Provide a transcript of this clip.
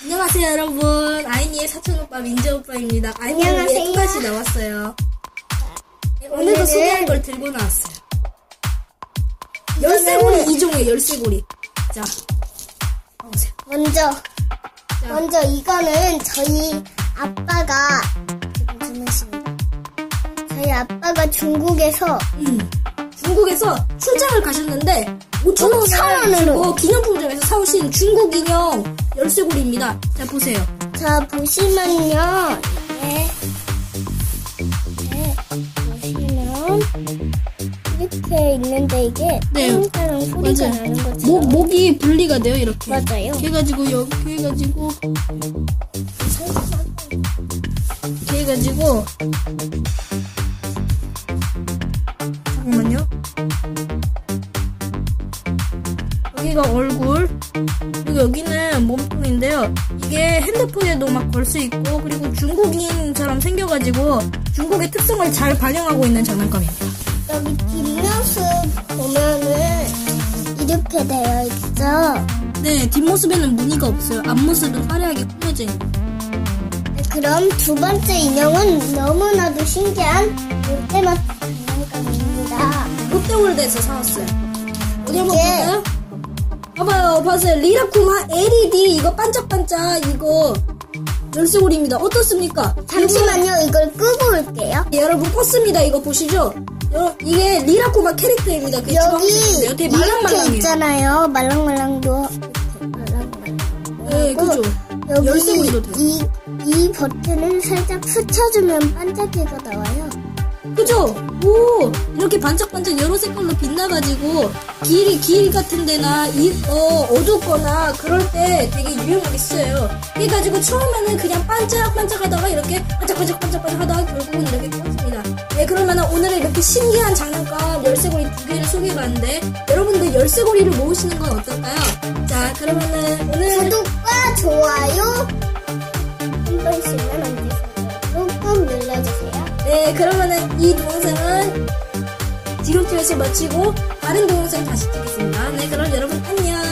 안녕하세요 여러분. 아이니의 사촌오빠 민재오빠입니다. 아이니의 안녕하세요. 또다시 나왔어요. 네, 오늘도 소개할 걸 들고 나왔어요. 열쇠고리 2종의 열쇠고리. 자 나오세요. 먼저 자, 먼저 이거는 저희 아빠가 지금 주무십니다. 저희 아빠가 중국에서 음, 중국에서 출장을 가셨는데 5천 원을 5,000 원으로. 주고 기념품점에서 사오신 중국 인형 열쇠고리입니다 자 보세요 자 보시면요 이게 이렇게 보시면 이렇게 있는데 이게 네. 따릉따릉 소리가 맞아요. 나는 거죠. 목, 목이 분리가 돼요 이렇게 맞아요. 이렇게 해가지고 이렇게 해가지고 이렇게 해가지고 여기가 얼굴 그리고 여기는 몸통인데요 이게 핸드폰에도 막 걸 수 있고 그리고 중국인처럼 생겨가지고 중국의 특성을 잘 반영하고 있는 장난감입니다 여기 뒷모습 보면은 이렇게 되어 있죠. 네 뒷모습에는 무늬가 없어요 앞모습은 화려하게 꾸며져 있는 네, 그럼 두 번째 인형은 너무나도 신기한 롯데마트 장난감입니다. 롯데월드에서 사왔어요. 어디 한번 볼까요? 봐봐요, 봐세요. 리라쿠마 LED 이거 반짝반짝 이거 열쇠고리입니다. 어떻습니까? 잠시만요, 이걸 끄고 올게요. 이거- 여러분 껐습니다. 이거 보시죠. 여, 이게 리라쿠마 캐릭터입니다. 그 여기. 되게 이렇게 말랑말랑해요. 있잖아요. 말랑말랑도. 네, 그죠. 여기 열쇠고리도 돼요. 이, 이 버튼을 살짝 스쳐주면 반짝이가 나와요. 그죠? 오 이렇게 반짝반짝 여러 색깔로 빛나가지고 길, 길 같은 데나 이, 어, 어둡거나 그럴 때 되게 유용하게 쓰여요 그래가지고 처음에는 그냥 반짝반짝 하다가 이렇게 반짝반짝 반짝반짝 하다가 결국은 이렇게 꽂습니다 네 그러면 오늘은 이렇게 신기한 장난감 열쇠고리 두 개를 소개해봤는데 여러분들 열쇠고리를 모으시는 건 어떨까요? 자 그러면은 오늘 구독과 좋아요 한 번씩만 눌러주세요. 네, 그러면은 이 동영상은 지금쯤에서 마치고 다른 동영상 다시 찍겠습니다. 네, 그럼 여러분. 안녕!